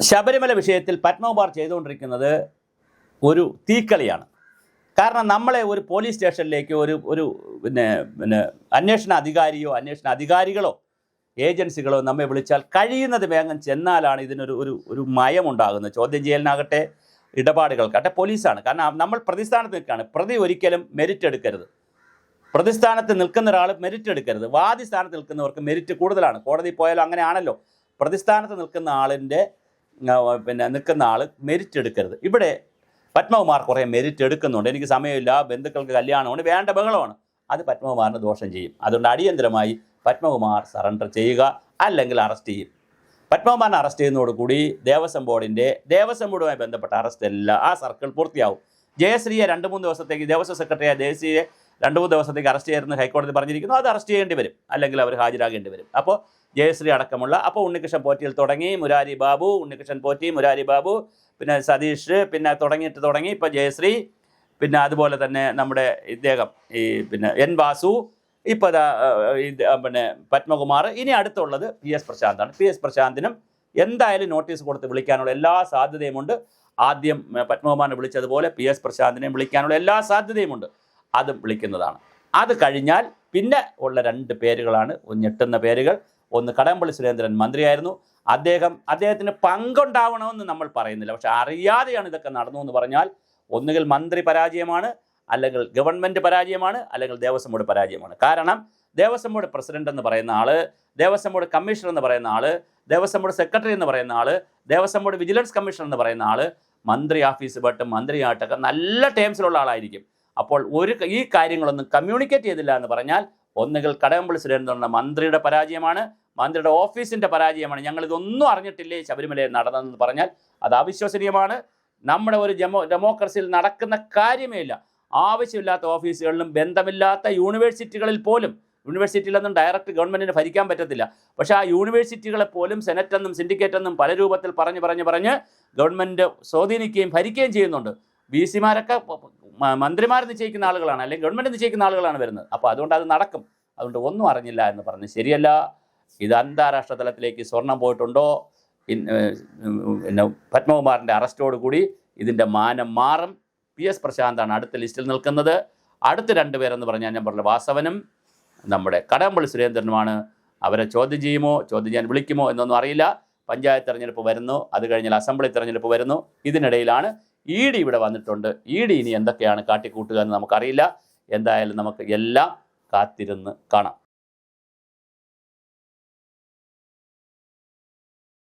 ശബരിമല വിഷയത്തിൽ പത്മകുമാർ ചെയ്തുകൊണ്ടിരിക്കുന്നത് ഒരു തീക്കളിയാണ്. കാരണം നമ്മളെ ഒരു പോലീസ് സ്റ്റേഷനിലേക്ക് ഒരു ഒരു പിന്നെ പിന്നെ അന്വേഷണ അധികാരിയോ അന്വേഷണ അധികാരികളോ ഏജൻസികളോ നമ്മെ വിളിച്ചാൽ കഴിയുന്നത് വേഗം ചെന്നാലാണ് ഇതിനൊരു ഒരു ഒരു മയമുണ്ടാകുന്നത്. ചോദ്യം ചെയ്യലിനാകട്ടെ ഇടപാടുകൾക്കാകട്ടെ പോലീസാണ്. കാരണം നമ്മൾ പ്രതിസ്ഥാനത്ത് നിൽക്കുകയാണ്. പ്രതി ഒരിക്കലും മെരിറ്റ് എടുക്കരുത്. പ്രതിസ്ഥാനത്ത് നിൽക്കുന്ന ഒരാൾ മെരിറ്റ് എടുക്കരുത്. വാദി സ്ഥാനത്ത് നിൽക്കുന്നവർക്ക് മെരിറ്റ് കൂടുതലാണ്. കോടതി പോയാലും അങ്ങനെയാണല്ലോ. പ്രതിസ്ഥാനത്ത് നിൽക്കുന്ന ആളിന്റെ പിന്നെ നിൽക്കുന്ന ആൾ മെരിറ്റ് എടുക്കരുത് ഇവിടെ പത്മകുമാർ കുറേ മെരിറ്റ് എടുക്കുന്നുണ്ട് എനിക്ക് സമയമില്ല ബന്ധുക്കൾക്ക് കല്യാണമാണ് വേണ്ട ബഹളമാണ്. അത് പത്മകുമാറിന് ദോഷം ചെയ്യും. അതുകൊണ്ട് അടിയന്തരമായി പത്മകുമാർ സറണ്ടർ ചെയ്യുക അല്ലെങ്കിൽ അറസ്റ്റ് ചെയ്യും. പത്മകുമാറിനെ അറസ്റ്റ് ചെയ്യുന്നതോടുകൂടി ദേവസ്വം ബോർഡിന്റെ ദേവസ്വം ബോർഡുമായി ബന്ധപ്പെട്ട അറസ്റ്റ് എല്ലാം ആ സർക്കിൾ പൂർത്തിയാവും. ജയശ്രീയെ രണ്ട് മൂന്ന് ദിവസത്തേക്ക് ദേവസ്വം സെക്രട്ടറിയായ ജയശ്രീയെ രണ്ട് മൂന്ന് ദിവസത്തേക്ക് അറസ്റ്റ് ചെയ്യുന്ന ഹൈക്കോടതി പറഞ്ഞിരിക്കുന്നു. അത് അറസ്റ്റ് ചെയ്യേണ്ടി വരും. അല്ലെങ്കിൽ അവർ ഹാജരാകേണ്ടി വരും. അപ്പോൾ ജയശ്രീ അടക്കമുള്ള അപ്പോൾ ഉണ്ണികൃഷ്ണൻ പോറ്റിയിൽ തുടങ്ങി മുരാരി ബാബു ഉണ്ണികൃഷ്ണൻ പോറ്റി മുരാരി ബാബു പിന്നെ സതീഷ് പിന്നെ തുടങ്ങിയിട്ട് തുടങ്ങി ഇപ്പോൾ ജയശ്രീ പിന്നെ അതുപോലെ തന്നെ നമ്മുടെ ഇദ്ദേഹം ഈ പിന്നെ എൻ വാസു ഇപ്പോൾ പിന്നെ പത്മകുമാർ ഇനി അടുത്തുള്ളത് പി എസ് പ്രശാന്താണ്. പി എസ് പ്രശാന്തിനും എന്തായാലും നോട്ടീസ് കൊടുത്ത് വിളിക്കാനുള്ള എല്ലാ സാധ്യതയുമുണ്ട്. ആദ്യം പത്മകുമാറിനെ വിളിച്ചതുപോലെ പി എസ് പ്രശാന്തിനെയും വിളിക്കാനുള്ള എല്ലാ സാധ്യതയുമുണ്ട്. അതും വിളിക്കുന്നതാണ്. അത് കഴിഞ്ഞാൽ പിന്നെ ഉള്ള രണ്ട് പേരുകളാണ്. ഞെട്ടുന്ന പേരുകൾ ഒന്ന് കടമ്പള്ളി സുരേന്ദ്രൻ മന്ത്രിയായിരുന്നു. അദ്ദേഹം അദ്ദേഹത്തിന് പങ്കുണ്ടാവണമെന്ന് നമ്മൾ പറയുന്നില്ല. പക്ഷെ അറിയാതെയാണ് ഇതൊക്കെ നടന്നു എന്ന് പറഞ്ഞാൽ ഒന്നുകിൽ മന്ത്രി പരാജയമാണ് അല്ലെങ്കിൽ ഗവൺമെന്റ് പരാജയമാണ് അല്ലെങ്കിൽ ദേവസ്വം ബോർഡ് പരാജയമാണ്. കാരണം ദേവസ്വം ബോർഡ് പ്രസിഡന്റ് എന്ന് പറയുന്ന ആൾ ദേവസ്വം ബോർഡ് കമ്മീഷണർ എന്ന് പറയുന്ന ആൾ ദേവസ്വം ബോർഡ് സെക്രട്ടറി എന്ന് പറയുന്ന ആൾ ദേവസ്വം ബോർഡ് വിജിലൻസ് കമ്മീഷണർ എന്ന് പറയുന്ന ആൾ മന്ത്രി ഓഫീസ് പെട്ടും മന്ത്രിയായിട്ടൊക്കെ നല്ല ടേംസിലുള്ള ആളായിരിക്കും. അപ്പോൾ ഒരു ഈ കാര്യങ്ങളൊന്നും കമ്മ്യൂണിക്കേറ്റ് ചെയ്തില്ല എന്ന് പറഞ്ഞാൽ ഒന്നുകിൽ കടകംപള്ളി സുരേന്ദ്രൻ എന്ന മന്ത്രിയുടെ പരാജയമാണ് മന്ത്രിയുടെ ഓഫീസിന്റെ പരാജയമാണ്. ഞങ്ങൾ ഇതൊന്നും അറിഞ്ഞിട്ടില്ലേ ശബരിമലയിൽ നടന്നതെന്ന് പറഞ്ഞാൽ? അത് അവിശ്വസനീയമാണ്. നമ്മുടെ ഒരു ജമോ ഡെമോക്രസിയിൽ നടക്കുന്ന കാര്യമേ ഇല്ല. ആവശ്യമില്ലാത്ത ഓഫീസുകളിലും ബന്ധമില്ലാത്ത യൂണിവേഴ്സിറ്റികളിൽ പോലും യൂണിവേഴ്സിറ്റിയിലൊന്നും ഡയറക്റ്റ് ഗവൺമെന്റിന് ഭരിക്കാൻ പറ്റത്തില്ല. പക്ഷേ ആ യൂണിവേഴ്സിറ്റികളെ പോലും സെനറ്റെന്നും സിൻഡിക്കേറ്റെന്നും പല രൂപത്തിൽ പറഞ്ഞ് പറഞ്ഞ് പറഞ്ഞ് ഗവൺമെന്റ് സ്വാധീനിക്കുകയും ഭരിക്കുകയും ചെയ്യുന്നുണ്ട്. ബി സിമാരൊക്കെ മന്ത്രിമാർ നിശ്ചയിക്കുന്ന ആളുകളാണ് അല്ലെങ്കിൽ ഗവൺമെന്റ് നിശ്ചയിക്കുന്ന ആളുകളാണ് വരുന്നത്. അപ്പോൾ അതുകൊണ്ട് അത് നടക്കും. അതുകൊണ്ട് ഒന്നും അറിഞ്ഞില്ല എന്ന് പറഞ്ഞ് ശരിയല്ല. ഇത് അന്താരാഷ്ട്ര തലത്തിലേക്ക് സ്വർണം പോയിട്ടുണ്ടോ? പിന്നെ പത്മകുമാറിന്റെ അറസ്റ്റോട് കൂടി ഇതിന്റെ മാനം മാറും. പി എസ് പ്രശാന്താണ് അടുത്ത ലിസ്റ്റിൽ നിൽക്കുന്നത്. അടുത്ത രണ്ട് പേരെന്ന് പറഞ്ഞാൽ ഞാൻ പറഞ്ഞ വാസവനും നമ്മുടെ കടകംപള്ളി സുരേന്ദ്രനുമാണ്. അവരെ ചോദ്യം ചെയ്യുമോ? ചോദ്യം ചെയ്യാൻ വിളിക്കുമോ എന്നൊന്നും അറിയില്ല. പഞ്ചായത്ത് തെരഞ്ഞെടുപ്പ് വരുന്നു. അത് കഴിഞ്ഞാൽ അസംബ്ലി തെരഞ്ഞെടുപ്പ് വരുന്നു. ഇതിനിടയിലാണ് ഇ ഡി ഇവിടെ വന്നിട്ടുണ്ട്. ഇ ഡി ഇനി എന്തൊക്കെയാണ് കാട്ടിക്കൂട്ടുക എന്ന് നമുക്കറിയില്ല. എന്തായാലും നമുക്ക് എല്ലാം കാത്തിരുന്ന് കാണാം.